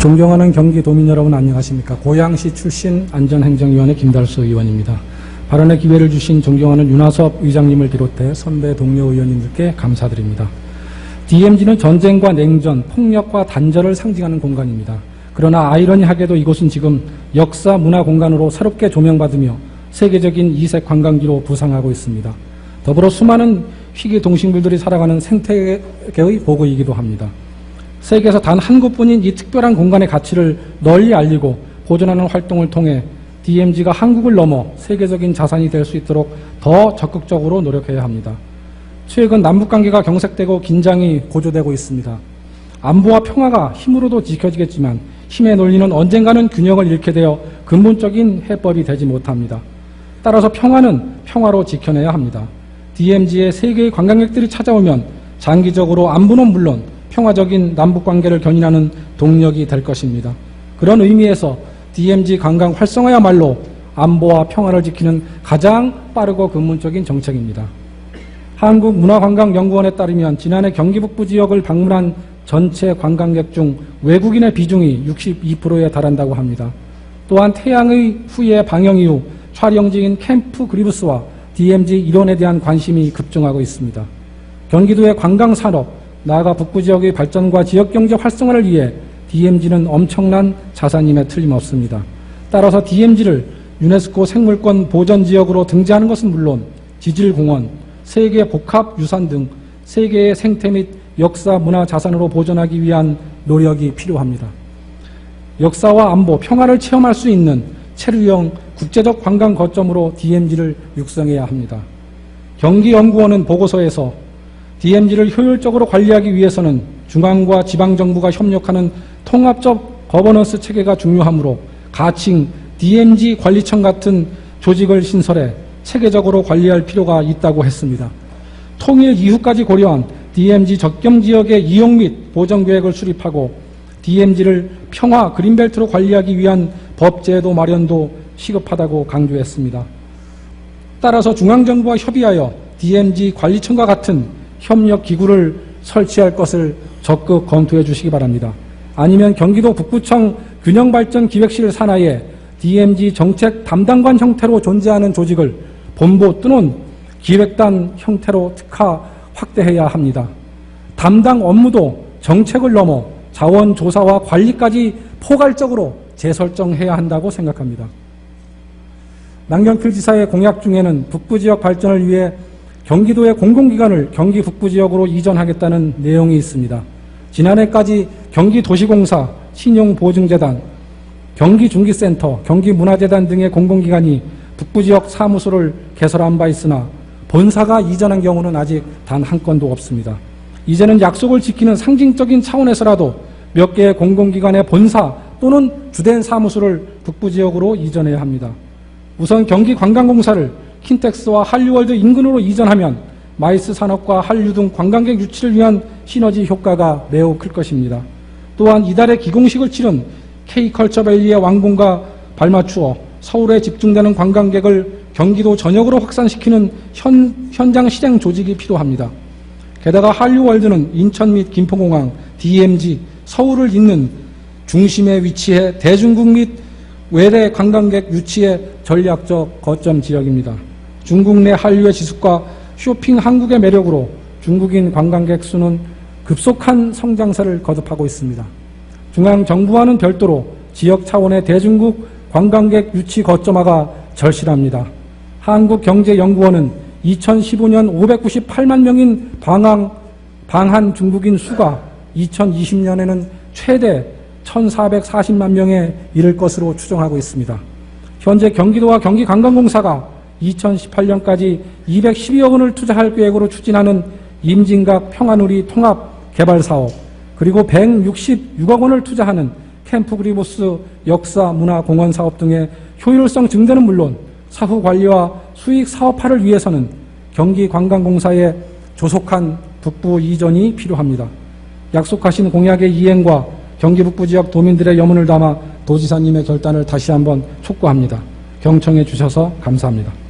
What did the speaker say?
존경하는 경기도민 여러분 안녕하십니까. 고양시 출신 안전행정위원회 김달수 의원입니다. 발언의 기회를 주신 존경하는 윤하섭 의장님을 비롯해 선배 동료 의원님들께 감사드립니다. DMZ는 전쟁과 냉전, 폭력과 단절을 상징하는 공간입니다. 그러나 아이러니하게도 이곳은 지금 역사 문화 공간으로 새롭게 조명받으며 세계적인 이색 관광지로 부상하고 있습니다. 더불어 수많은 희귀 동식물들이 살아가는 생태계의 보고이기도 합니다. 세계에서 단 한 곳뿐인 이 특별한 공간의 가치를 널리 알리고 보존하는 활동을 통해 DMZ가 한국을 넘어 세계적인 자산이 될 수 있도록 더 적극적으로 노력해야 합니다. 최근 남북 관계가 경색되고 긴장이 고조되고 있습니다. 안보와 평화가 힘으로도 지켜지겠지만 힘의 논리는 언젠가는 균형을 잃게 되어 근본적인 해법이 되지 못합니다. 따라서 평화는 평화로 지켜내야 합니다. DMZ에 세계의 관광객들이 찾아오면 장기적으로 안보는 물론 평화적인 남북 관계를 견인하는 동력이 될 것입니다. 그런 의미에서 DMZ 관광 활성화야말로 안보와 평화를 지키는 가장 빠르고 근본적인 정책입니다. 한국문화관광연구원에 따르면 지난해 경기 북부 지역을 방문한 전체 관광객 중 외국인의 비중이 62%에 달한다고 합니다. 또한 태양의 후예 방영 이후 촬영지인 캠프 그리브스와 DMZ 일원에 대한 관심이 급증하고 있습니다. 경기도의 관광산업, 나아가 북부 지역의 발전과 지역 경제 활성화를 위해 DMZ는 엄청난 자산임에 틀림없습니다. 따라서 DMZ를 유네스코 생물권 보전 지역으로 등재하는 것은 물론 지질공원, 세계 복합 유산 등 세계의 생태 및 역사 문화 자산으로 보존하기 위한 노력이 필요합니다. 역사와 안보, 평화를 체험할 수 있는 체류형 국제적 관광 거점으로 DMZ를 육성해야 합니다. 경기연구원은 보고서에서 DMZ를 효율적으로 관리하기 위해서는 중앙과 지방정부가 협력하는 통합적 거버넌스 체계가 중요하므로 가칭 DMZ 관리청 같은 조직을 신설해 체계적으로 관리할 필요가 있다고 했습니다. 통일 이후까지 고려한 DMZ 적경 지역의 이용 및 보정 계획을 수립하고 DMZ를 평화 그린벨트로 관리하기 위한 법제도 마련도 시급하다고 강조했습니다. 따라서 중앙정부와 협의하여 DMZ 관리청과 같은 협력 기구를 설치할 것을 적극 검토해 주시기 바랍니다. 아니면 경기도 북부청 균형발전기획실 산하에 DMZ 정책 담당관 형태로 존재하는 조직을 본부 또는 기획단 형태로 특화 확대해야 합니다. 담당 업무도 정책을 넘어 자원조사와 관리까지 포괄적으로 재설정해야 한다고 생각합니다. 남경필 지사의 공약 중에는 북부 지역 발전을 위해 경기도의 공공기관을 경기 북부 지역으로 이전하겠다는 내용이 있습니다. 지난해까지 경기도시공사, 신용보증재단, 경기중기센터, 경기문화재단 등의 공공기관이 북부 지역 사무소를 개설한 바 있으나 본사가 이전한 경우는 아직 단 한 건도 없습니다. 이제는 약속을 지키는 상징적인 차원에서라도 몇 개의 공공기관의 본사 또는 주된 사무소를 북부 지역으로 이전해야 합니다. 우선 경기관광공사를 킨텍스와 한류월드 인근으로 이전하면 마이스 산업과 한류 등 관광객 유치를 위한 시너지 효과가 매우 클 것입니다. 또한 이달에 기공식을 치른 K컬처밸리의 왕궁과 발맞추어 서울에 집중되는 관광객을 경기도 전역으로 확산시키는 현, 현장 실행 조직이 필요합니다. 게다가 한류월드는 인천 및 김포공항, DMZ, 서울을 잇는 중심에 위치해 대중국 및 외래 관광객 유치의 전략적 거점 지역입니다. 중국 내 한류의 지속과 쇼핑 한국의 매력으로 중국인 관광객 수는 급속한 성장세를 거듭하고 있습니다. 중앙정부와는 별도로 지역 차원의 대중국 관광객 유치 거점화가 절실합니다. 한국경제연구원은 2015년 598만 명인 방황, 방한 중국인 수가 2020년에는 최대 1,440만 명에 이를 것으로 추정하고 있습니다. 현재 경기도와 경기관광공사가 2018년까지 212억 원을 투자할 계획으로 추진하는 임진각 평화누리 통합 개발 사업 그리고 166억 원을 투자하는 캠프 그리보스 역사 문화 공원 사업 등의 효율성 증대는 물론 사후 관리와 수익 사업화를 위해서는 경기관광공사의 조속한 북부 이전이 필요합니다. 약속하신 공약의 이행과 경기 북부 지역 도민들의 염원을 담아 도지사님의 결단을 다시 한번 촉구합니다. 경청해 주셔서 감사합니다.